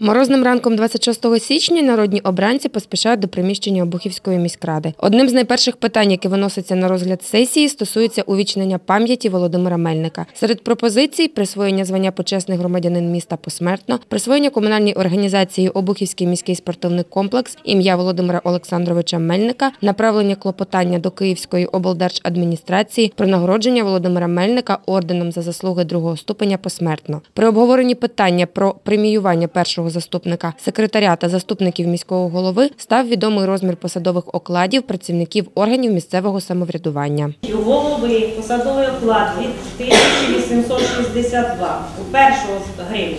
Морозним ранком 26 січня народні обранці поспішають до приміщення Обухівської міськради. Одним з найперших питань, яке виноситься на розгляд сесії, стосується увічнення пам'яті Володимира Мельника. Серед пропозицій присвоєння звання почесний громадянин міста посмертно, присвоєння комунальній організації Обухівський міський спортивний комплекс ім'я Володимира Олександровича Мельника, направлення клопотання до Київської облдержадміністрації про нагородження Володимира Мельника орденом за заслуги другого ступеня посмертно. При обговоренні питання про преміювання першого заступника секретаря та заступників міського голови став відомий розмір посадових окладів працівників органів місцевого самоврядування. Голови посадовий оклад від 1862, у першого гривні.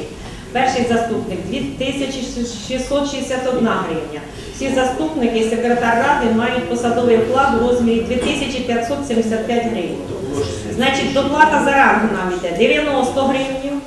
Перший заступник 2661 гривня. Всі заступники і секретар ради мають посадовий оклад у розмірі 2575 гривень. Значить, доплата за ранг нам йде 90 гривень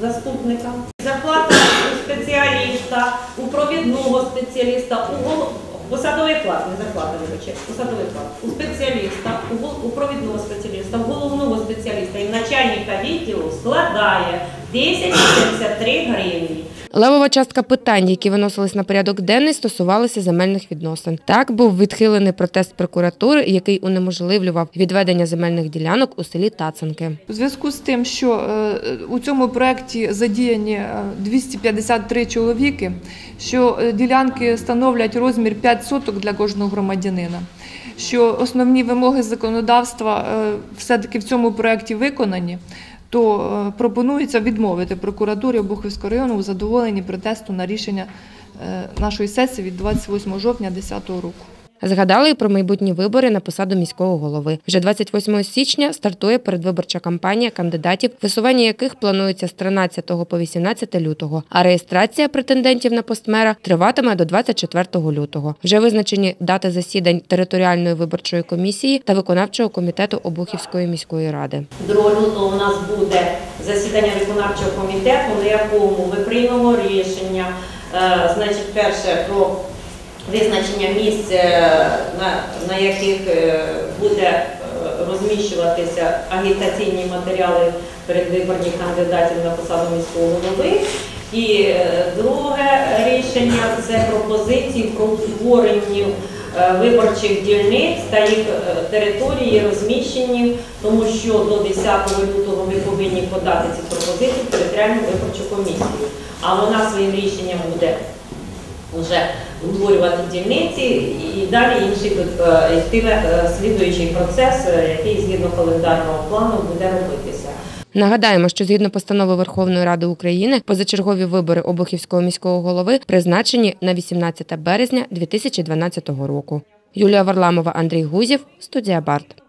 заступника. Зарплата у спеціаліста, у провідного спеціаліста, у посадовий клас не зарплата, вибачте, посадовий оклад, у спеціаліста, у провідного спеціаліста, у головного спеціаліста і начальника відділу складає 1073 гривні. Левова частка питань, які виносились на порядок денний, стосувалися земельних відносин. Так був відхилений протест прокуратури, який унеможливлював відведення земельних ділянок у селі Тацанки. У зв'язку з тим, що е, у цьому проєкті задіяні е, 253 чоловіки, що е, ділянки становлять розмір 5 соток для кожного громадянина, що основні вимоги законодавства е, все-таки в цьому проєкті виконані, то е, пропонується відмовити прокуратурі Обухівського району у задоволенні протесту на рішення е, нашої сесії від 28 жовтня 2010 року. Згадали і про майбутні вибори на посаду міського голови. Вже 28 січня стартує передвиборча кампанія кандидатів, висування яких планується з 13 по 18 лютого. А реєстрація претендентів на пост мера триватиме до 24 лютого. Вже визначені дати засідань територіальної виборчої комісії та виконавчого комітету Обухівської міської ради. 2 лютого у нас буде засідання виконавчого комітету, на якому ми приймемо рішення, е, значить, перше про визначення місць, е, на, на яких е, буде е, розміщуватися агітаційні матеріали передвиборних кандидатів на посаду міського голови. І друге рішення це пропозиції про утворення виборчих дільниць та їх території розміщені, тому що до 10 лютого ми повинні подати ці пропозиції в територіальну виборчу комісію. А вона своїм рішенням буде вже утворювати дільниці і далі інші е, йтиме е, слідуючий процес, е, який згідно календарного плану буде робитися. Нагадаємо, що згідно постанови Верховної Ради України позачергові вибори Обухівського міського голови призначені на 18 березня 2012 року. Юлія Варламова, Андрій Гузів, студія Барт.